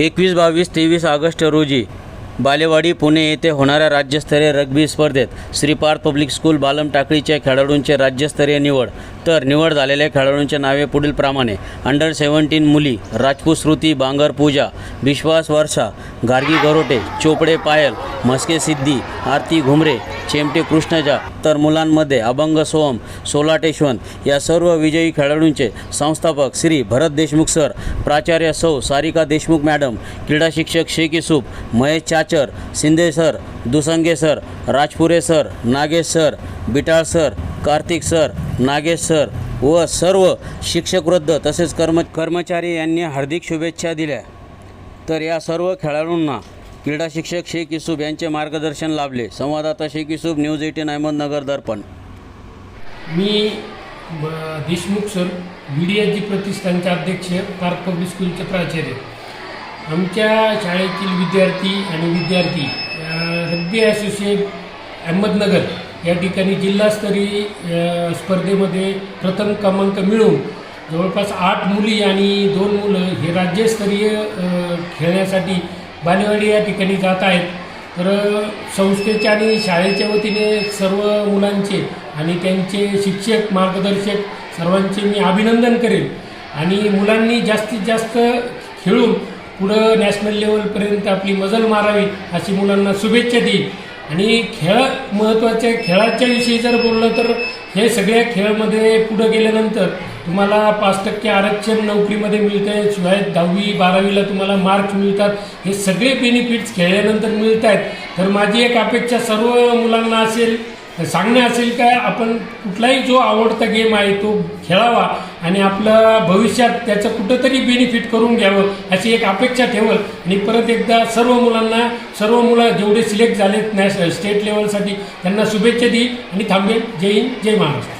एकवीस बावीस तेवीस ऑगस्ट रोजी बालेवाडी पुणे येथे होणाऱ्या राज्यस्तरीय रग्बी स्पर्धेत श्रीपार्थ पब्लिक स्कूल बालम टाकळीच्या खेळाडूंचे राज्यस्तरीय निवड. तर निवड झालेल्या खेळाडूंचे नावे पुढीलप्रमाणे अंडर सेवन्टीन मुली राजपूत श्रुती बांगर पूजा विश्वास वर्षा गार्गी गरोटे चोपडे पायल म्हस्के सिद्धी आरती घुमरे चेमटे कृष्णजा तर मुलांमध्ये अभंग सोहम सोलाटेश्वंत या सर्व विजयी खेळाडूंचे संस्थापक श्री भरत देशमुख सर प्राचार्य सौ सारिका देशमुख मॅडम क्रीडा शिक्षक Shaikh Yusuf Mahesh Chachar Shinde sir Dusange sir Rajpure sir Nagesh sir Bital sir Kartik sir Nagesh sir व सर्व शिक्षकवृद्ध तसेच कर्म कर्मचारी यांनी हार्दिक शुभेच्छा दिल्या. तर या सर्व खेळाडूंना क्रीडा शिक्षक शेख युसूफ यांचे मार्गदर्शन लाभले. संवाददाता शेख युसूफ न्यूज एटीन अहमदनगर दर्पण. मी ब- Deshmukh sir V D G प्रतिष्ठानचे अध्यक्ष पार्क पब्लिक स्कूलचे प्राचार्य. आमच्या शाळेतील विद्यार्थी आणि विद्यार्थी रग्बी असोसिएट अहमदनगर या ठिकाणी जिल्हास्तरीय स्पर्धेमध्ये प्रथम क्रमांक मिळवून जवळपास आठ मुली आणि दोन मुलं हे राज्यस्तरीय खेळण्यासाठी बालेवाडी या ठिकाणी जात आहेत. तर संस्थेच्या आणि शाळेच्या वतीने सर्व मुलांचे आणि त्यांचे शिक्षक मार्गदर्शक सर्वांचे मी अभिनंदन करेन. आणि मुलांनी जास्तीत जास्त खेळून पुढं नॅशनल लेवलपर्यंत आपली मजल मारावी अशी मुलांना शुभेच्छा देईल आणि खेळ महत्त्वाचे खेळाच्या विषयी जर बोललं तर हे सगळ्या खेळामध्ये पुढं गेल्यानंतर तुम्हाला पाच टक्के आरक्षण नोकरीमध्ये मिळतं आहे शिवाय दहावी बारावीला तुम्हाला मार्क्स मिळतात. हे सगळे बेनिफिट्स खेळल्यानंतर मिळत आहेत तर माझी एक अपेक्षा सर्व मुलांना असेल सांगणे असेल का आपण कुठलाही जो आवडता गेम आहे तो खेळावा आणि आपलं भविष्यात त्याचं कुठंतरी बेनिफिट करून घ्यावं अशी एक अपेक्षा ठेवल. आणि परत एकदा सर्व मुलांना सर्व मुलं जेवढे सिलेक्ट झालेत नॅशनल स्टेट लेवलसाठी त्यांना शुभेच्छा देईल आणि थांबेल. जय हिंद जय महाराष्ट्र.